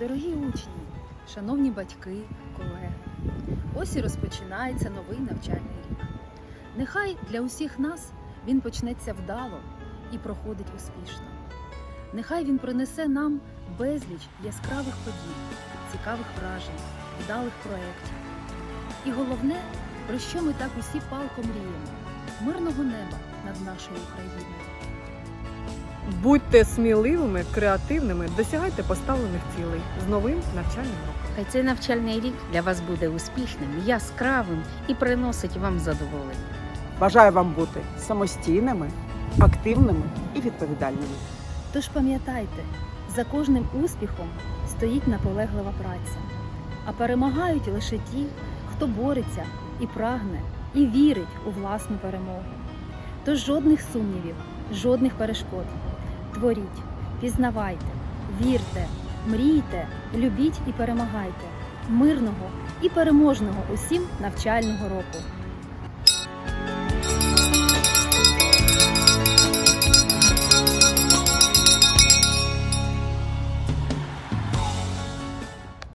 Дорогі учні, шановні батьки, колеги, ось і розпочинається новий навчальний рік. Нехай для усіх нас він почнеться вдало і проходить успішно. Нехай він принесе нам безліч яскравих подій, цікавих вражень, вдалих проєктів. І головне, про що ми так усі палко мріємо мирного неба над нашою Україною. Будьте сміливими, креативними, досягайте поставлених цілей з новим навчальним роком. Хай цей навчальний рік для вас буде успішним, яскравим і приносить вам задоволення. Бажаю вам бути самостійними, активними і відповідальними. Тож пам'ятайте, за кожним успіхом стоїть наполеглива праця, а перемагають лише ті, хто бореться і прагне, і вірить у власну перемогу. Тож жодних сумнівів, жодних перешкод творіть, пізнавайте, вірте, мрійте, любіть і перемагайте, мирного і переможного усім навчального року.